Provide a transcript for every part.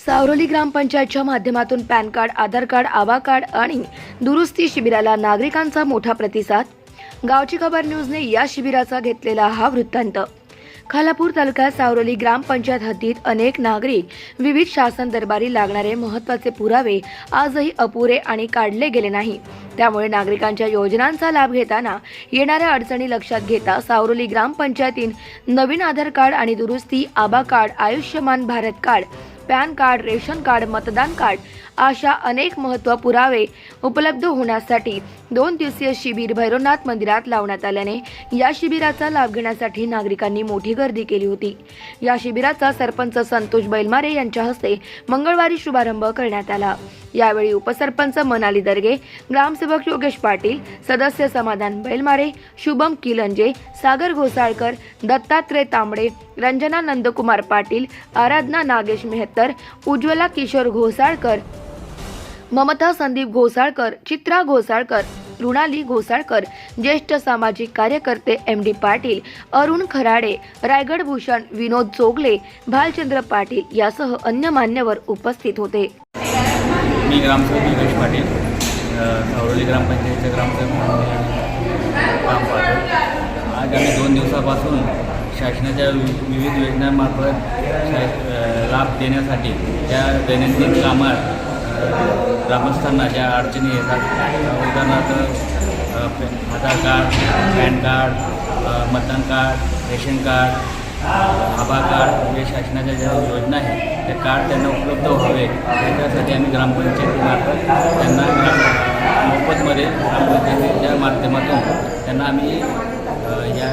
सावरोली ग्रामपंचायतच्या माध्यमातून PAN card Aadhaar card आवा कार्ड आणि दुरुस्ती शिबिराला नागरिकांचा मोठा प्रतिसाद. गावची खबर न्यूजने या शिबिराचा घेतलेला हा वृत्तांत. खालापूर तालुक्यात सावरोली ग्रामपंचायत हद्दीत अनेक नागरिक विविध शासन दरबारी लागणारे महत्त्वाचे पुरावे आजही अपुरे आणि काढले गेले नाही. त्यामुळे नागरिकांच्या योजनांचा लाभ घेताना येणाऱ्या अडचणी लक्षात घेता सावरोली ग्रामपंचायतीन नवीन आधार कार्ड आणि दुरुस्ती ABHA card Ayushman Bharat card PAN card ration card मतदान कार्ड अशा अनेक महत्त्व पुरावे उपलब्ध होण्यासाठी दोन दिवसीय शिबिर भैरवनाथ मंदिरात लावण्यात आल्याने या शिबिराचा लाभ घेण्यासाठी नागरिकांनी मोठी गर्दी केली होती. या शिबिराचा सरपंच संतोष बैलमारे यांच्या हस्ते मंगळवारी शुभारंभ करण्यात आला. यावेळी उपसरपंच मनाली दर्गे ग्रामसेवक योगेश पाटील सदस्य समाधान बैलमारे शुभम किलंजे सागर घोसाळकर दत्तात्रय तांबडे रंजना नंदकुमार पाटील आराधना नागेश मेहत्तर उज्ज्वला किशोर घोसाळकर ममता संदीप घोसाळकर चित्रा घोसाळकर मृणाली घोसाळकर ज्येष्ठ सामाजिक कार्यकर्ते एम डी पाटील अरुण खराडे रायगड भूषण विनोद चोगले भालचंद्र पाटील यासह अन्य मान्यवर उपस्थित होते. मी ग्रामसेवक योगेश पाटील सावरोली ग्रामपंचायतचे ग्रामसेवक म्हणून काम पाहतो. आज आम्ही दोन दिवसापासून शासनाच्या विविध योजनांमार्फत लाभ देण्यासाठी त्या दैनंदिन कामात ग्रामस्थांना ज्या अडचणी येतात उदाहरणार्थ आधार कार्ड पॅन कार्ड मतदान कार्ड रेशन कार्ड आभा कार्ड जे शासनाच्या ज्या योजना आहेत त्या कार्ड त्यांना उपलब्ध व्हावे. त्याच्यासाठी आम्ही ग्रामपंचायतीमार्फत त्यांना ग्राम मोफतमध्ये ग्रामपंचायतीच्या माध्यमातून त्यांना आम्ही या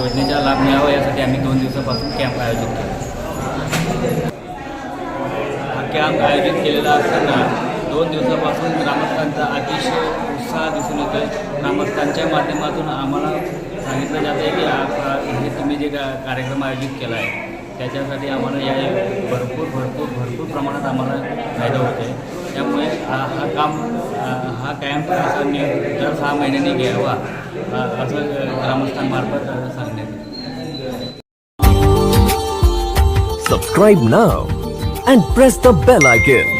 योजनेचा लाभ मिळावा यासाठी आम्ही दोन दिवसापासून कॅम्प आयोजित केला. हा कॅम्प आयोजित केलेला असताना दोन दिवसापासून ग्रामस्थांचा अतिशय उत्साह दिसून येतो आहे ग्रामस्थांच्या माध्यमातून आम्हाला सांगितलं जातं आहे की हे तुम्ही जे का कार्यक्रम आयोजित केला आहे त्याच्यासाठी आम्हाला या भरपूर भरपूर भरपूर प्रमाणात आम्हाला फायदा होतो आहे त्यामुळे हा काम हा कॅम्प असं दर सहा महिन्यांनी घ्यावा असं ग्रामस्थांमार्फत सांगण्यात येतं. Subscribe now and press the bell icon.